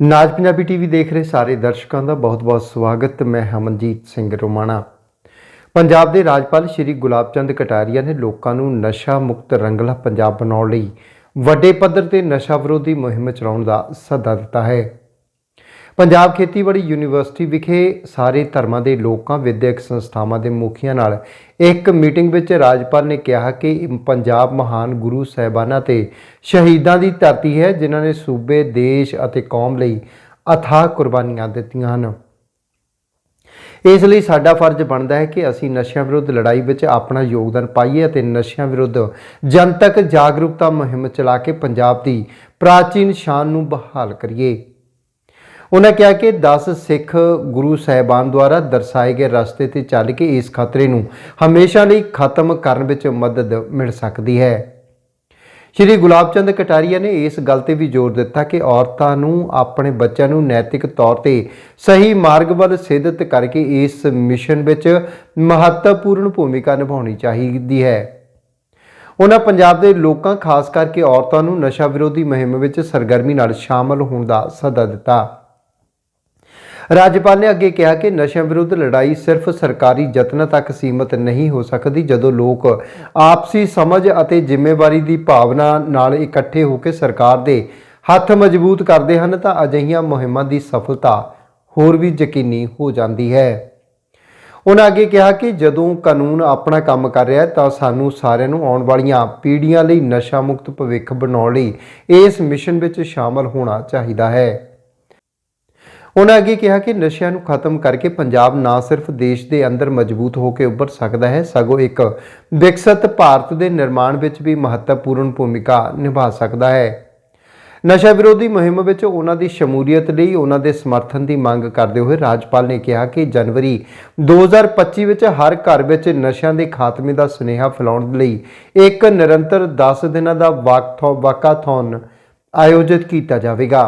ਨਾਜ Punjabi TV ਦੇਖ ਰਹੇ ਸਾਰੇ ਦਰਸ਼ਕਾਂ ਦਾ ਬਹੁਤ-ਬਹੁਤ ਸਵਾਗਤ। ਮੈਂ ਹਮਨਜੀਤ ਸਿੰਘ ਰੋਮਾਣਾ। ਪੰਜਾਬ ਦੇ ਰਾਜਪਾਲ ਸ਼੍ਰੀ ਗੁਲਾਬ ਚੰਦ ਕਟਾਰੀਆ ਨੇ ਲੋਕਾਂ ਨੂੰ ਨਸ਼ਾ ਮੁਕਤ ਰੰਗਲਾ ਪੰਜਾਬ ਬਣਾਉਣ ਲਈ ਵੱਡੇ ਪੱਧਰ ਤੇ ਨਸ਼ਾ ਵਿਰੋਧੀ ਮੁਹਿੰਮ ਚਲਾਉਣ ਦਾ ਸੱਦਾ ਦਿੱਤਾ ਹੈ। ਪੰਜਾਬ ਖੇਤੀਬਾੜੀ ਯੂਨੀਵਰਸਿਟੀ ਵਿਖੇ ਸਾਰੇ ਧਰਮਾਂ ਦੇ ਲੋਕਾਂ, ਵਿਦਿਅਕ ਸੰਸਥਾਵਾਂ ਦੇ ਮੁਖੀਆਂ ਨਾਲ ਇੱਕ ਮੀਟਿੰਗ ਵਿੱਚ ਰਾਜਪਾਲ ਨੇ ਕਿਹਾ ਕਿ ਪੰਜਾਬ ਮਹਾਨ ਗੁਰੂ ਸਾਹਿਬਾਨਾਂ ਤੇ ਸ਼ਹੀਦਾਂ ਦੀ ਧਰਤੀ ਹੈ, ਜਿਨ੍ਹਾਂ ਨੇ ਸੂਬੇ, ਦੇਸ਼ ਅਤੇ ਕੌਮ ਲਈ ਅਥਾਹ ਕੁਰਬਾਨੀਆਂ ਦਿੱਤੀਆਂ ਹਨ। ਇਸ ਲਈ ਸਾਡਾ ਫਰਜ਼ ਬਣਦਾ ਹੈ ਕਿ ਅਸੀਂ ਨਸ਼ਿਆਂ ਵਿਰੁੱਧ ਲੜਾਈ ਵਿੱਚ ਆਪਣਾ ਯੋਗਦਾਨ ਪਾਈਏ ਅਤੇ ਨਸ਼ਿਆਂ ਵਿਰੁੱਧ ਜਨਤਕ ਜਾਗਰੂਕਤਾ ਮੁਹਿੰਮ ਚਲਾ ਕੇ ਪੰਜਾਬ ਦੀ ਪ੍ਰਾਚੀਨ ਸ਼ਾਨ ਨੂੰ ਬਹਾਲ ਕਰੀਏ। ਉਹਨਾਂ ਕਿਹਾ ਕਿ 10 ਸਿੱਖ ਗੁਰੂ ਸਾਹਿਬਾਨ ਦੁਆਰਾ ਦਰਸਾਏ ਗਏ ਰਸਤੇ ਤੇ ਚੱਲ ਕੇ ਇਸ ਖਤਰੇ ਨੂੰ ਹਮੇਸ਼ਾ ਲਈ ਖਤਮ ਕਰਨ ਵਿੱਚ ਮਦਦ ਮਿਲ ਸਕਦੀ ਹੈ। ਸ਼੍ਰੀ ਗੁਲਾਬ ਚੰਦ ਕਟਾਰੀਆ ਨੇ ਇਸ ਗੱਲ ਤੇ ਵੀ ਜ਼ੋਰ ਦਿੱਤਾ ਕਿ ਔਰਤਾਂ ਨੂੰ, ਆਪਣੇ ਬੱਚਿਆਂ ਨੂੰ ਨੈਤਿਕ ਤੌਰ ਤੇ ਸਹੀ ਮਾਰਗ ਵੱਲ ਸਿੱਧਤ ਕਰਕੇ ਇਸ ਮਿਸ਼ਨ ਵਿੱਚ ਮਹੱਤਵਪੂਰਨ ਭੂਮਿਕਾ ਨਿਭਾਉਣੀ ਚਾਹੀਦੀ ਹੈ। ਉਹਨਾਂ ਪੰਜਾਬ ਦੇ ਲੋਕਾਂ, ਖਾਸ ਕਰਕੇ ਔਰਤਾਂ ਨੂੰ ਨਸ਼ਾ ਵਿਰੋਧੀ ਮੁਹਿੰਮ ਵਿੱਚ ਸਰਗਰਮੀ ਨਾਲ ਸ਼ਾਮਲ ਹੋਣ ਦਾ ਸੱਦਾ ਦਿੱਤਾ। ਰਾਜਪਾਲ ਨੇ ਅੱਗੇ ਕਿਹਾ ਕਿ ਨਸ਼ਿਆਂ ਵਿਰੁੱਧ ਲੜਾਈ ਸਿਰਫ ਸਰਕਾਰੀ ਯਤਨਾਂ ਤੱਕ ਸੀਮਤ ਨਹੀਂ ਹੋ ਸਕਦੀ, ਜਦੋਂ ਲੋਕ ਆਪਸੀ ਸਮਝ ਅਤੇ ਜ਼ਿੰਮੇਵਾਰੀ ਦੀ ਭਾਵਨਾ ਨਾਲ ਇਕੱਠੇ ਹੋ ਕੇ ਸਰਕਾਰ ਦੇ ਹੱਥ ਮਜ਼ਬੂਤ ਕਰਦੇ ਹਨ, ਤਾਂ ਅਜਿਹੀਆਂ ਮੁਹਿੰਮਾਂ ਦੀ ਸਫਲਤਾ ਹੋਰ ਵੀ ਯਕੀਨੀ ਹੋ ਜਾਂਦੀ ਹੈ। ਉਹਨਾਂ ਅੱਗੇ ਕਿਹਾ ਕਿ ਜਦੋਂ ਕਾਨੂੰਨ ਆਪਣਾ ਕੰਮ ਕਰ ਰਿਹਾ ਹੈ, ਤਾਂ ਸਾਨੂੰ ਸਾਰਿਆਂ ਨੂੰ ਆਉਣ ਵਾਲੀਆਂ ਪੀੜ੍ਹੀਆਂ ਲਈ ਨਸ਼ਾ ਮੁਕਤ ਭਵਿੱਖ ਬਣਾਉਣ ਲਈ ਇਸ ਮਿਸ਼ਨ ਵਿੱਚ ਸ਼ਾਮਲ ਹੋਣਾ ਚਾਹੀਦਾ ਹੈ। ਉਹਨਾਂ ਅੱਗੇ ਕਿਹਾ ਕਿ ਨਸ਼ਿਆਂ ਨੂੰ ਖਤਮ ਕਰਕੇ ਪੰਜਾਬ ਨਾ ਸਿਰਫ ਦੇਸ਼ ਦੇ ਅੰਦਰ ਮਜ਼ਬੂਤ ਹੋ ਕੇ ਉੱਭਰ ਸਕਦਾ ਹੈ, ਸਗੋਂ ਇੱਕ ਵਿਕਸਿਤ ਭਾਰਤ ਦੇ ਨਿਰਮਾਣ ਵਿੱਚ ਵੀ ਮਹੱਤਵਪੂਰਨ ਭੂਮਿਕਾ ਨਿਭਾ ਸਕਦਾ ਹੈ। ਨਸ਼ਾ ਵਿਰੋਧੀ ਮੁਹਿੰਮ ਵਿੱਚ ਉਹਨਾਂ ਦੀ ਸ਼ਮੂਲੀਅਤ ਲਈ ਉਹਨਾਂ ਦੇ ਸਮਰਥਨ ਦੀ ਮੰਗ ਕਰਦੇ ਹੋਏ ਰਾਜਪਾਲ ਨੇ ਕਿਹਾ ਕਿ ਜਨਵਰੀ 2025 ਵਿੱਚ ਹਰ ਘਰ ਵਿੱਚ ਨਸ਼ਿਆਂ ਦੇ ਖਾਤਮੇ ਦਾ ਸੁਨੇਹਾ ਫੈਲਾਉਣ ਲਈ ਇੱਕ ਨਿਰੰਤਰ 10 ਦਿਨਾਂ ਦਾ ਵਾਕਥੋ ਵਾਕਾਥੌਨ ਆਯੋਜਿਤ ਕੀਤਾ ਜਾਵੇਗਾ।